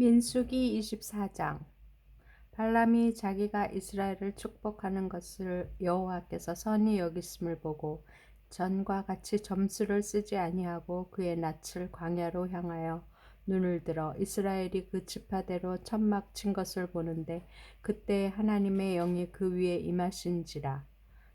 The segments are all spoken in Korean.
민수기 24장. 발람이 자기가 이스라엘을 축복하는 것을 여호와께서 선히 여기심을 보고 전과 같이 점수를 쓰지 아니하고 그의 낯을 광야로 향하여 눈을 들어 이스라엘이 그 지파대로 천막 친 것을 보는데 그때 하나님의 영이 그 위에 임하신지라.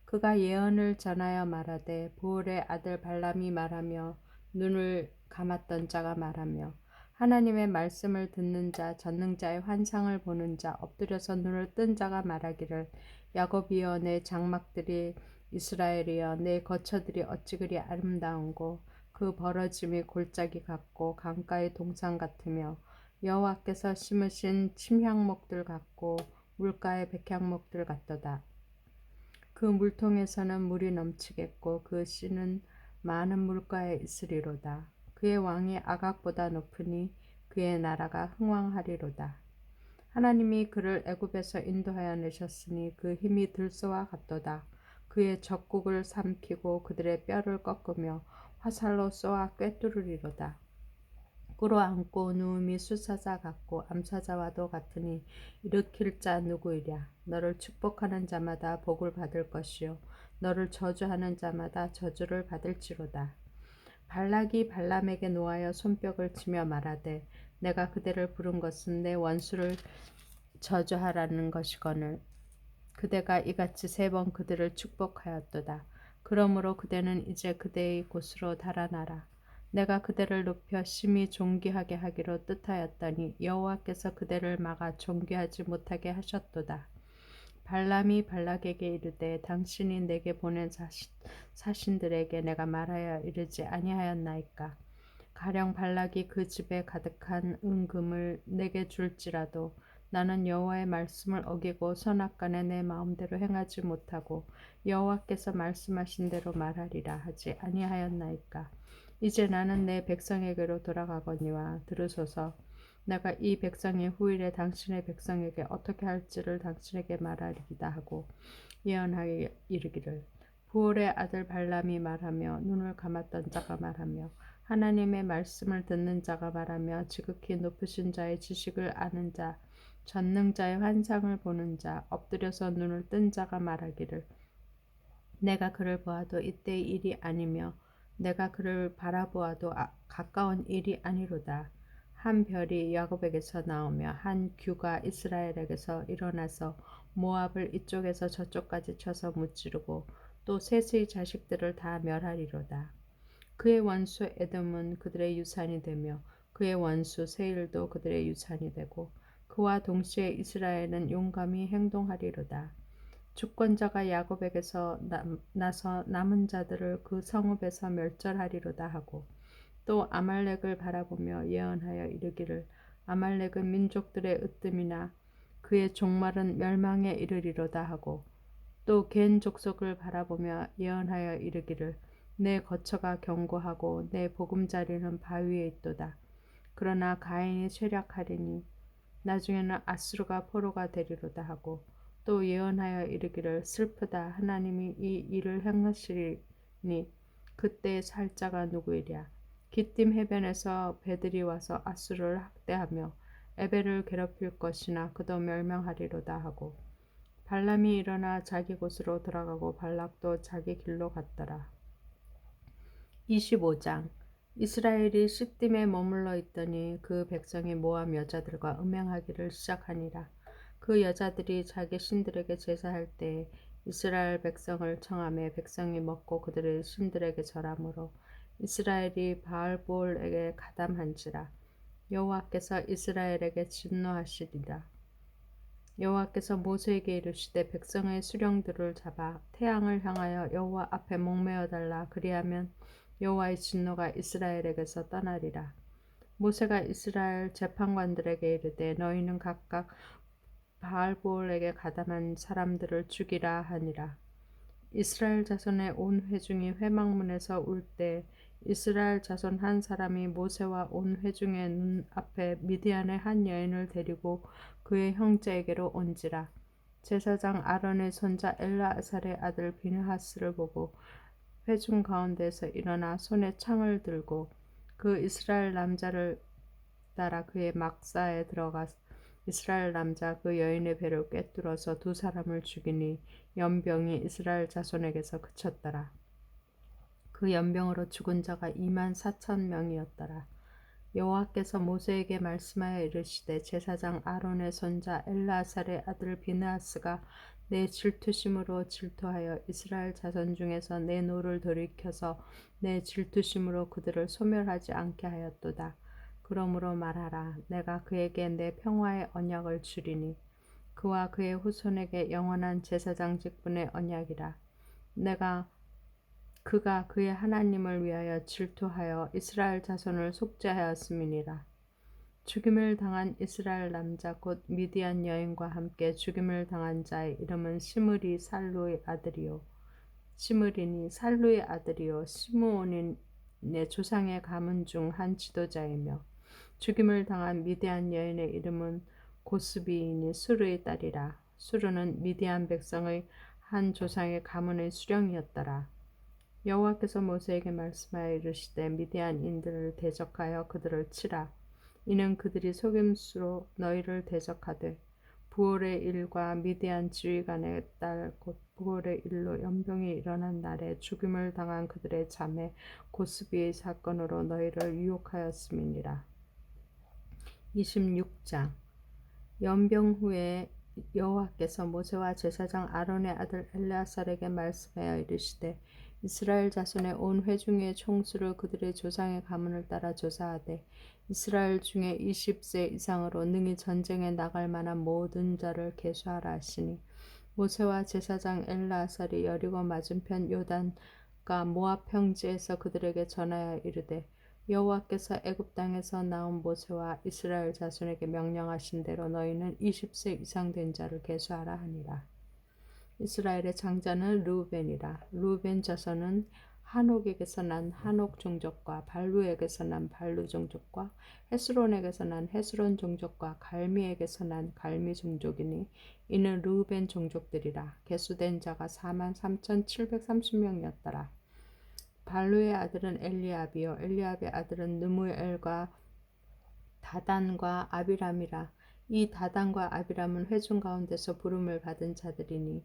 그가 예언을 전하여 말하되 보울의 아들 발람이 말하며 눈을 감았던 자가 말하며 하나님의 말씀을 듣는 자, 전능자의 환상을 보는 자, 엎드려서 눈을 뜬 자가 말하기를 야곱이여 내 장막들이 이스라엘이여 내 거처들이 어찌 그리 아름다운고 그 벌어짐이 골짜기 같고 강가의 동상 같으며 여호와께서 심으신 침향목들 같고 물가의 백향목들 같도다. 그 물통에서는 물이 넘치겠고 그 씨는 많은 물가에 있으리로다. 그의 왕이 아각보다 높으니 그의 나라가 흥왕하리로다. 하나님이 그를 애굽에서 인도하여 내셨으니 그 힘이 들소와 같도다. 그의 적국을 삼키고 그들의 뼈를 꺾으며 화살로 쏘아 꿰뚫으리로다. 꿇어 앉고 누움이 수사자 같고 암사자와도 같으니 일으킬 자 누구이랴. 너를 축복하는 자마다 복을 받을 것이요 너를 저주하는 자마다 저주를 받을지로다. 발락이 발람에게 노하여 손뼉을 치며 말하되 내가 그대를 부른 것은 내 원수를 저주하라는 것이거늘 그대가 이같이 세 번 그들을 축복하였도다. 그러므로 그대는 이제 그대의 곳으로 달아나라. 내가 그대를 높여 심히 존귀하게 하기로 뜻하였더니 여호와께서 그대를 막아 존귀하지 못하게 하셨도다. 발람이 발락에게 이르되 당신이 내게 보낸 사신, 사신 들에게 내가 말하여 이르지 아니하였나이까? 가령 발락이 그 집에 가득한 은금을 내게 줄지라도 나는 여호와의 말씀을 어기고 선악간에 내 마음대로 행하지 못하고 여호와께서 말씀하신 대로 말하리라 하지 아니하였나이까? 이제 나는 내 백성에게로 돌아가거니와 들으소서 내가 이 백성의 후일에 당신의 백성에게 어떻게 할지를 당신에게 말하리이다 하고 예언하여 이르기를 부올의 아들 발람이 말하며 눈을 감았던 자가 말하며 하나님의 말씀을 듣는 자가 말하며 지극히 높으신 자의 지식을 아는 자 전능자의 환상을 보는 자 엎드려서 눈을 뜬 자가 말하기를 내가 그를 보아도 이때의 일이 아니며 내가 그를 바라보아도 아, 가까운 일이 아니로다. 한 별이 야곱에게서 나오며 한 규가 이스라엘에게서 일어나서 모압을 이쪽에서 저쪽까지 쳐서 무찌르고 또 셋의 자식들을 다 멸하리로다. 그의 원수 에돔은 그들의 유산이 되며 그의 원수 세일도 그들의 유산이 되고 그와 동시에 이스라엘은 용감히 행동하리로다. 주권자가 야곱에게서 나서 남은 자들을 그 성읍에서 멸절하리로다 하고 또 아말렉을 바라보며 예언하여 이르기를 아말렉은 민족들의 으뜸이나 그의 종말은 멸망에 이르리로다 하고 또 겐 족속을 바라보며 예언하여 이르기를 내 거처가 견고하고 내 보금자리는 바위에 있도다. 그러나 가인이 쇠약하리니 나중에는 아수르가 포로가 되리로다 하고 또 예언하여 이르기를 슬프다 하나님이 이 일을 행하시리니 그때 살자가 누구이랴 기띔 해변에서 배들이 와서 아수를 학대하며 에벨을 괴롭힐 것이나 그도 멸명하리로다 하고 발람이 일어나 자기 곳으로 돌아가고 발락도 자기 길로 갔더라. 25장 이스라엘이 시딤에 머물러 있더니 그 백성이 모함 여자들과 음행하기를 시작하니라. 그 여자들이 자기 신들에게 제사할 때 이스라엘 백성을 청함에 백성이 먹고 그들의 신들에게 절하므로 이스라엘이 바알볼에게 가담한지라 여호와께서 이스라엘에게 진노하시리라. 여호와께서 모세에게 이르시되 백성의 수령들을 잡아 태양을 향하여 여호와 앞에 목매어 달라. 그리하면 여호와의 진노가 이스라엘에게서 떠나리라. 모세가 이스라엘 재판관들에게 이르되 너희는 각각 바알볼에게 가담한 사람들을 죽이라 하니라. 이스라엘 자손의 온 회중이 회막문에서 울 때 이스라엘 자손 한 사람이 모세와 온 회중의 눈앞에 미디안의 한 여인을 데리고 그의 형제에게로 온지라 제사장 아론의 손자 엘라아살의 아들 비느하스를 보고 회중 가운데서 일어나 손에 창을 들고 그 이스라엘 남자를 따라 그의 막사에 들어가 이스라엘 남자 그 여인의 배를 꿰뚫어서 두 사람을 죽이니 연병이 이스라엘 자손에게서 그쳤더라. 그 연병으로 죽은 자가 2만 4천 명이었더라. 여호와께서 모세에게 말씀하여 이르시되 제사장 아론의 손자 엘라살의 아들 비나스가 내 질투심으로 질투하여 이스라엘 자손 중에서 내 노를 돌이켜서 내 질투심으로 그들을 소멸하지 않게 하였도다. 그러므로 말하라 내가 그에게 내 평화의 언약을 주리니 그와 그의 후손에게 영원한 제사장 직분의 언약이라. 내가 그가 그의 하나님을 위하여 질투하여 이스라엘 자손을 속죄하였음이니라. 죽임을 당한 이스라엘 남자 곧 미디안 여인과 함께 죽임을 당한 자의 이름은 시므리 살루의 아들이요. 시므리니 살루의 아들이요. 시므온인 내 조상의 가문 중 한 지도자이며 죽임을 당한 미디안 여인의 이름은 고스비이니 수르의 딸이라. 수르는 미디안 백성의 한 조상의 가문의 수령이었더라 여호와께서 모세에게 말씀하여 이르시되 미디안인들을 대적하여 그들을 치라 이는 그들이 속임수로 너희를 대적하되 부올의 일과 미디안 지휘관의 딸 곧 부올의 일로 연병이 일어난 날에 죽임을 당한 그들의 자매 고스비의 사건으로 너희를 유혹하였음이니라. 26장 연병 후에 여호와께서 모세와 제사장 아론의 아들 엘레아살에게 말씀하여 이르시되 이스라엘 자손의 온 회중의 총수를 그들의 조상의 가문을 따라 조사하되 이스라엘 중에 20세 이상으로 능히 전쟁에 나갈 만한 모든 자를 계수하라 하시니 모세와 제사장 엘라살이 여리고 맞은편 요단과 모압 평지에서 그들에게 전하여 이르되 여호와께서 애굽 땅에서 나온 모세와 이스라엘 자손에게 명령하신 대로 너희는 20세 이상 된 자를 계수하라 하니라. 이스라엘의 장자는 루벤이라. 루벤 자손은 한옥에게서 난 한옥 종족과 발루에게서 난 발루 종족과 헤스론에게서 난 헤스론 종족과 갈미에게서 난 갈미 종족이니 이는 루벤 종족들이라. 개수된 자가 4만 3,730명이었더라. 발루의 아들은 엘리압이요 엘리압의 아들은 느무엘과 다단과 아비람이라. 이 다단과 아비람은 회중 가운데서 부름을 받은 자들이니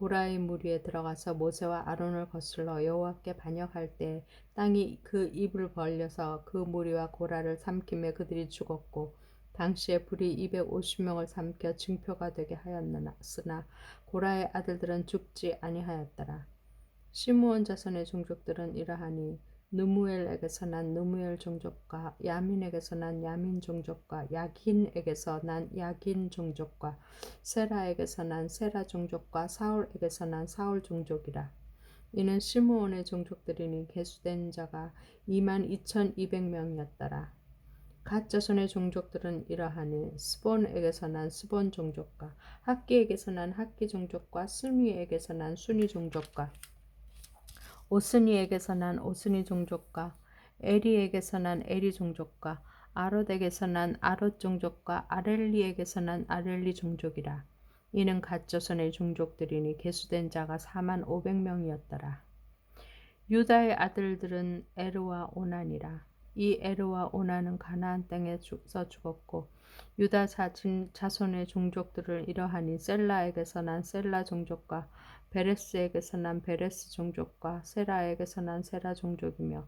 고라의 무리에 들어가서 모세와 아론을 거슬러 여호와께 반역할 때 땅이 그 입을 벌려서 그 무리와 고라를 삼킴에 그들이 죽었고 당시에 불이 250명을 삼켜 증표가 되게 하였으나 고라의 아들들은 죽지 아니하였더라. 시므온 자손의 종족들은 이러하니 누무엘에게서 난 누무엘 종족과 야민에게서 난 야민 종족과 야긴에게서 난 야긴 종족과 세라에게서 난 세라 종족과 사울에게서 난 사울 종족이라. 이는 시므온의 종족들이니 개수된 자가 2만 2,200명이었더라. 갓 자손의 종족들은 이러하니 스본에게서 난 스본 종족과 학기에게서 난 학기 종족과 순위에게서 난 순위 종족과 오스니에게서 난 오스니 종족과 에리에게서 난 에리 종족과 아롯에게서 난 아롯 종족과 아렐리에게서 난 아렐리 종족이라. 이는 가조선의 종족들이니 개수된 자가 4만 500명이었더라. 유다의 아들들은 에르와 오난이라. 이 에르와 오난은 가나안 땅에서 죽었고 유다 자손의 종족들을 이러하니 셀라에게서 난 셀라 종족과 베레스에게서 난 베레스 종족과 세라에게서 난 세라 종족이며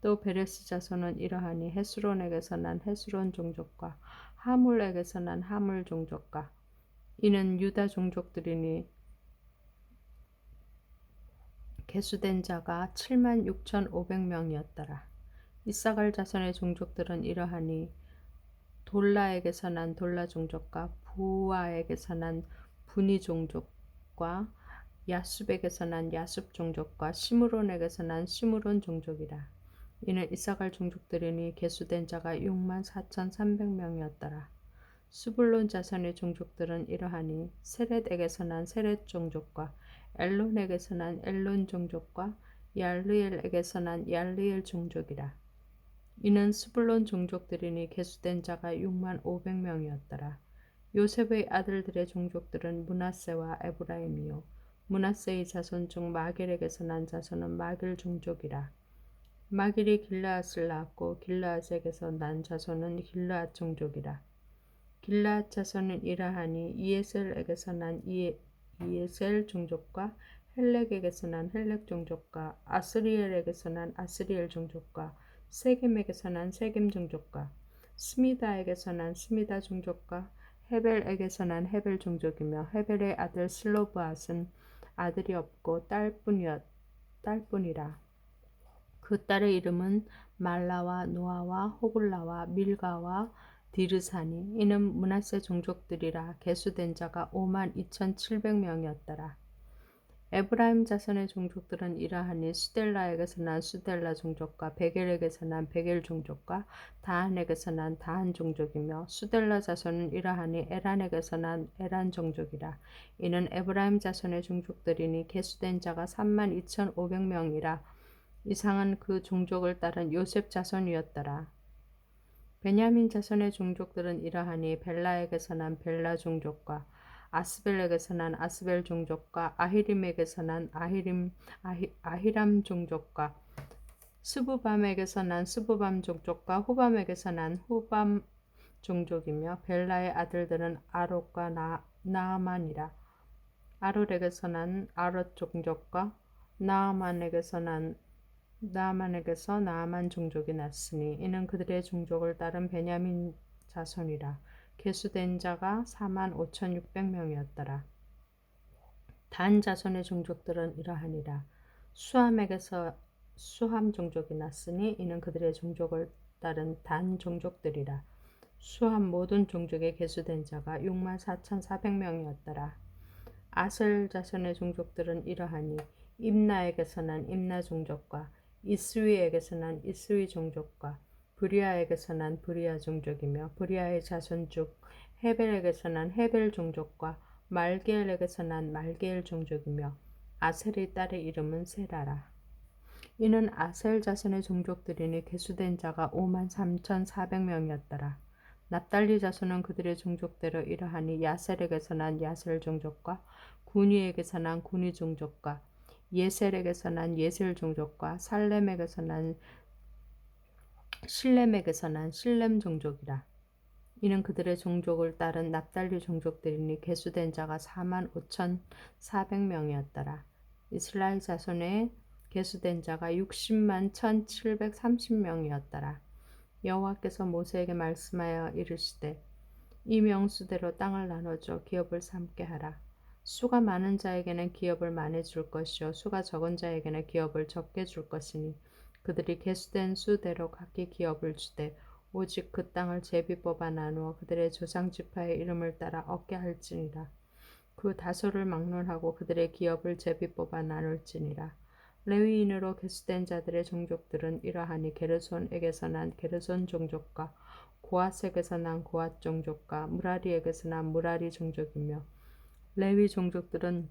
또 베레스 자손은 이러하니 헤스론에게서 난 헤스론 종족과 하물에게서 난 하물 종족과 이는 유다 종족들이니 개수된 자가 7만 6천5백명이었더라. 이사갈 자손의 종족들은 이러하니 돌라에게서 난 돌라 종족과 부아에게서 난 분이 종족과 야숲에게서 난 야숲 종족과 시므론에게서 난 시므론 종족이라. 이는 이사갈 종족들이니 개수된 자가 6만 4천3백명이었더라. 수불론 자손의 종족들은 이러하니 세렛에게서 난 세렛 종족과 엘론에게서 난 엘론 종족과 얄르엘에게서 난 얄르엘 종족이라. 이는 수불론 종족들이니 개수된 자가 6만 5백명이었더라. 요셉의 아들들의 종족들은 문하세와 에브라임이요 문하세의 자손 중 마겔에게서 난 자손은 마겔 종족이라. 마길이 길라앗을 낳았고 길라앗에게서 난 자손은 길라앗 종족이라. 길라앗 자손은 이라하니 이에셀에게서 난 이에, 이에셀 종족과 헬렉에게서 난 헬렉 종족과 아스리엘에게서 난 아스리엘 종족과 세겜에게서 난 세겜 종족과 스미다에게서 난 스미다 종족과 헤벨에게서 난 헤벨 종족이며 헤벨의 아들 슬로브앗은 아들이 없고 딸뿐이었 딸뿐이라. 그 딸의 이름은 말라와 노아와 호글라와 밀가와 디르사니 이는 문하세 종족들이라 개수된 자가 5만 2,700명이었더라. 에브라임 자손의 종족들은 이러하니 수델라에게서 난 수델라 종족과 베겔에게서 난 베겔 종족과 다한에게서 난 다한 종족이며 수델라 자손은 이러하니 에란에게서 난 에란 종족이라 이는 에브라임 자손의 종족들이니 개수된 자가 3만 2,500명이라 이상은 그 종족을 따른 요셉 자손이었더라. 베냐민 자손의 종족들은 이러하니 벨라에게서 난 벨라 종족과 아스벨에게서 난 아스벨 종족과 아히림에게서 난 아히림 아히, 아히람 종족과 스부밤에게서 난 스부밤 종족과 후밤에게서 난 후밤 종족이며 벨라의 아들들은 아롯과 나, 나아만이라. 아롯에게서 난 아롯 종족과 나아만에게서 난 나아만에게서 나아만 종족이 났으니 이는 그들의 종족을 따른 베냐민 자손이라 개수된 자가 4만 5,600명이었더라. 단 자손의 종족들은 이러하니라. 수함에게서 수함 종족이 났으니 이는 그들의 종족을 따른 단 종족들이라. 수함 모든 종족에 개수된 자가 6만 4,400명이었더라. 아셀 자손의 종족들은 이러하니 임나에게서 난 임나 종족과 이스위에게서 난 이스위 종족과 브리아에게서 난 브리아 종족이며 브리아의 자손 중 헤벨에게서 난 헤벨 종족과 말게엘에게서 난 말게엘 종족이며 아셀의 딸의 이름은 세라라. 이는 아셀 자손의 종족들이니 개수된 자가 5만 3,400명이었더라. 납달리 자손은 그들의 종족대로 이러하니 야셀에게서 난 야셀 종족과 구니에게서 난 구니 종족과 예셀에게서 난 예셀 종족과 살렘에게서 난 실렘에게서 난 실렘 종족이라. 이는 그들의 종족을 따른 납달리 종족들이니 개수된 자가 4만 5천 4백 명이었더라. 이스라엘 자손의 개수된 자가 60만 1,730 명이었더라. 여호와께서 모세에게 말씀하여 이르시되 이 명수대로 땅을 나눠줘 기업을 삼게 하라. 수가 많은 자에게는 기업을 많이 줄 것이요 수가 적은 자에게는 기업을 적게 줄 것이니 그들이 개수된 수대로 각기 기업을 주되 오직 그 땅을 제비 뽑아 나누어 그들의 조상 지파의 이름을 따라 얻게 할지니라. 그 다소를 막론하고 그들의 기업을 제비 뽑아 나눌지니라. 레위인으로 개수된 자들의 종족들은 이러하니 게르손에게서 난 게르손 종족과 고아색에서 난 고아 종족과 무라리에게서 난 무라리 종족이며 레위 종족들은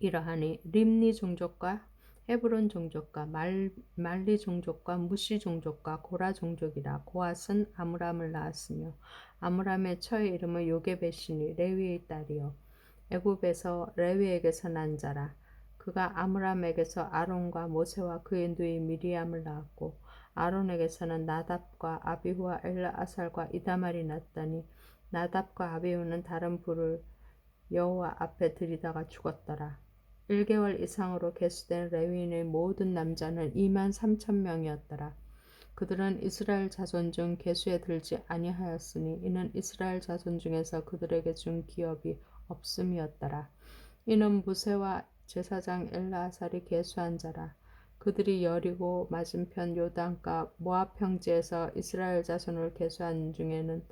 이러하니 림니 종족과 헤브론 종족과 말, 말리 종족과 무시 종족과 고라 종족이라 고앗은 아므람을 낳았으며 아므람의 처의 이름은 요게베시니 레위의 딸이요 애굽에서 레위에게서 난 자라 그가 아므람에게서 아론과 모세와 그의 누이 미리암을 낳았고 아론에게서는 나답과 아비후와 엘라아살과 이다말이 났다니 나답과 아비후는 다른 불을 여호와 앞에 들이다가 죽었더라. 1개월 이상으로 개수된 레위인의 모든 남자는 2만 3천 명이었더라. 그들은 이스라엘 자손 중 개수에 들지 아니하였으니 이는 이스라엘 자손 중에서 그들에게 준 기업이 없음이었더라. 이는 무세와 제사장 엘라살이 개수한 자라. 그들이 여리고 맞은편 요단가 모압 평지에서 이스라엘 자손을 개수한 중에는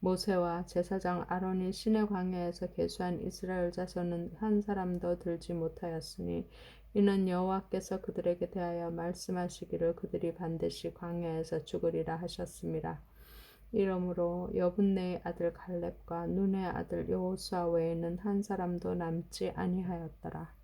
모세와 제사장 아론이 신의 광야에서 계수한 이스라엘 자손은 한 사람도 들지 못하였으니 이는 여호와께서 그들에게 대하여 말씀하시기를 그들이 반드시 광야에서 죽으리라 하셨습니다. 이러므로 여분네의 아들 갈렙과 눈의 아들 여호수아 외에는 한 사람도 남지 아니하였더라.